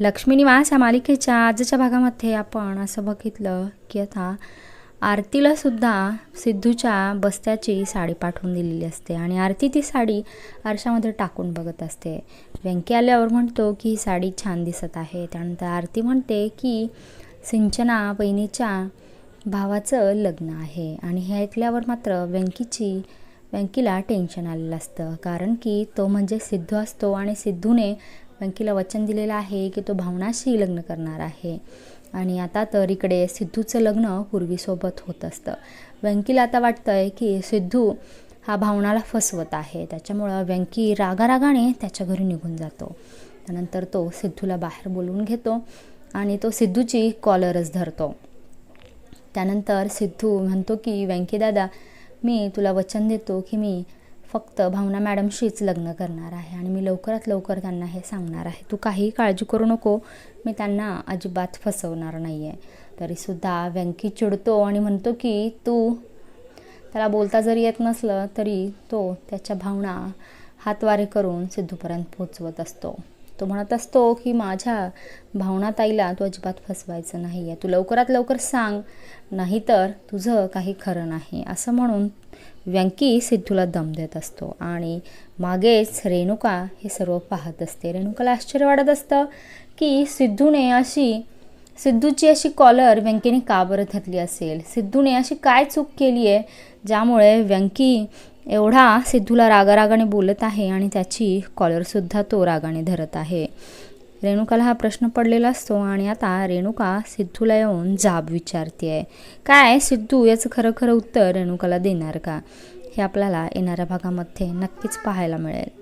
लक्ष्मीनिवास या मालिकेच्या आजच्या भागामध्ये आपण असं बघितलं की आता आरतीला सुद्धा सिद्धूच्या बस्त्याची साडी पाठवून दिलेली असते आणि आरती ती साडी आरशामध्ये टाकून बघत असते. व्यंकी आल्यावर म्हणतो की ही साडी छान दिसत आहे. त्यानंतर आरती म्हणते की सिंचना बहिणीच्या भावाचं लग्न आहे. आणि हे ऐकल्यावर मात्र व्यंकीची व्यंकीला टेन्शन आलेलं असतं. कारण की तो म्हणजे सिद्धू असतो आणि सिद्धूने व्यंकीला वचन दिलेलं आहे की तो भावनाशी लग्न करणार आहे. आणि आता तर इकडे सिद्धूचं लग्न पूर्वीसोबत होत असतं. व्यंकीला आता वाटतं आहे की सिद्धू हा भावनाला फसवत आहे. त्याच्यामुळं व्यंकी रागारागाने त्याच्या घरी निघून जातो. त्यानंतर तो सिद्धूला बाहेर बोलवून घेतो आणि तो सिद्धूची कॉलरच धरतो. त्यानंतर सिद्धू म्हणतो की व्यंकीदादा मी तुला वचन देतो की मी फक्त भावना मॅडमशीच लग्न करणार आहे आणि मी लवकरात लवकर त्यांना हे सांगणार आहे. तू काहीही काळजी करू नको. मी त्यांना अजिबात फसवणार नाही आहे तरीसुद्धा व्यंकी चिडतो आणि म्हणतो की तू त्याला बोलता जरी येत नसलं तरी तो त्याच्या भावना हातवारे करून सिद्धूपर्यंत पोचवत असतो. तो म्हणत असतो की माझ्या भावना ताईला तू अजिबात फसवायचं नाही आहे. तू लवकरात लवकर सांग नाहीतर तुझं काही खरं नाही. असं म्हणून व्यंकी सिद्धूला दम देत असतो. आणि मागेच रेणुका हे सर्व पाहत असते. रेणुकाला आश्चर्य वाटत असतं की सिद्धूने अशी सिद्धूची अशी कॉलर व्यंकीने का बरं धरली असेल? सिद्धूने अशी काय चूक केली आहे ज्यामुळे व्यंकी एवढा सिद्धूला रागारागाने बोलत आहे आणि त्याची कॉलरसुद्धा तो रागाने धरत आहे. रेणुकाला हा प्रश्न पडलेला असतो आणि आता रेणुका सिद्धूला येऊन जाब विचारते आहे काय सिद्धू याचं खरं खरं उत्तर रेणुकाला देणार का? हे आपल्याला येणाऱ्या भागामध्ये नक्कीच पाहायला मिळेल.